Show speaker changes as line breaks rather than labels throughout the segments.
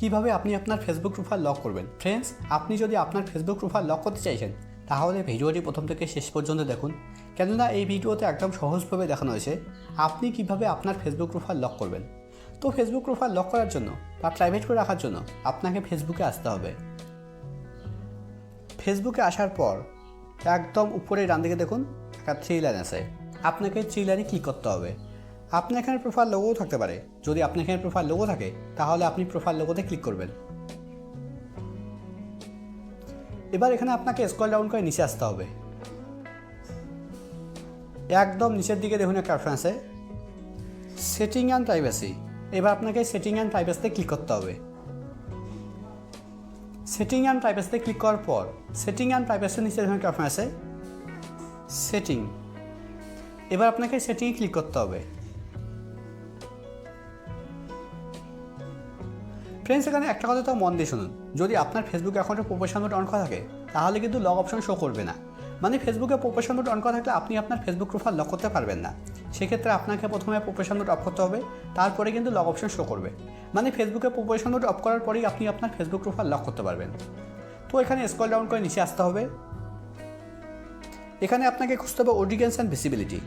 কীভাবে আপনি আপনার ফেসবুক প্রোফাইল লক করবেন? ফ্রেন্ডস আপনি যদি আপনার ফেসবুক প্রোফাইল লক করতে চাইছেন, তাহলে ভিডিওটি প্রথম থেকে শেষ পর্যন্ত দেখুন। কেননা এই ভিডিওতে একদম সহজভাবে দেখানো হয়েছে আপনি কীভাবে আপনার ফেসবুক প্রোফাইল লক করবেন। তো ফেসবুক প্রোফাইল লক করার জন্য বা প্রাইভেট করে রাখার জন্য আপনাকে ফেসবুকে আসতে হবে। ফেসবুকে আসার পর একদম উপরে ডান দিকে দেখুন, একটা থ্রি লাইন আছে। আপনাকে থ্রি লাইনে ক্লিক করতে হবে। আপনার এখানে প্রোফাইল লোগোও থাকতে পারে। যদি আপনার এখানে প্রোফাইল লোগো থাকে, তাহলে আপনি প্রোফাইল লোগোতে ক্লিক করবেন। এবার এখানে আপনাকে স্ক্রল ডাউন করে নিচে আসতে হবে। একদম নিচের দিকে দেখুন একটা অপশন আছে। সেটিং অ্যান্ড প্রাইভেসি এবার আপনাকে সেটিং অ্যান্ড প্রাইভেসিতে ক্লিক করতে হবে। সেটিং অ্যান্ড প্রাইভেসিতে ক্লিক করার পর সেটিং অ্যান্ড প্রাইভেসির নিচে দেখুন একটা অপশন আছে। সেটিং এবার আপনাকে সেটিংয়ে ক্লিক করতে হবে। ফ্রেন্ডস, এখানে একটা কথা তো মন দিয়ে শুনুন। যদি আপনার ফেসবুক অ্যাকাউন্টে প্রোফেশন মোড অন করা থাকে, তাহলে কিন্তু লগ অপশন শো করবে না। মানে ফেসবুকে প্রোফেশন মোড অন করা থাকলে আপনি আপনার ফেসবুক প্রোফাইল লক করতে পারবেন না। সেক্ষেত্রে আপনাকে প্রথমে প্রোফেশন মোড অফ করতে হবে, তারপরে কিন্তু লগ অপশন শো করবে। মানে ফেসবুকে প্রোফেশন মোড অফ করার পরেই আপনি আপনার ফেসবুক প্রোফাইল লক করতে পারবেন। তো এখানে স্কল ডাউন করে নিচে আসতে হবে। এখানে আপনাকে খুঁজতে হবে অডিয়েন্স অ্যান্ড ভিসিবিলিটি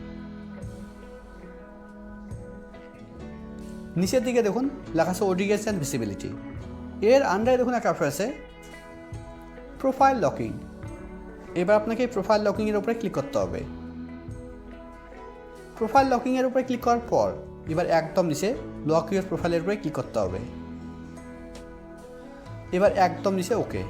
নিচের দিকে দেখুন, লেখা আছে অডিয়েন্স অ্যান্ড ভিসিবিলিটি। এর আন্ডারে দেখুন একটা অপশন আছে, প্রোফাইল লকিং। এবার আপনাকে প্রোফাইল লকিংয়ের উপরে ক্লিক করতে হবে। প্রোফাইল লকিংয়ের উপরে ক্লিক করার পর, এবার একদম নিচে লক ইউর প্রোফাইলের উপরে ক্লিক করতে হবে। এবার একদম নিচে ওকে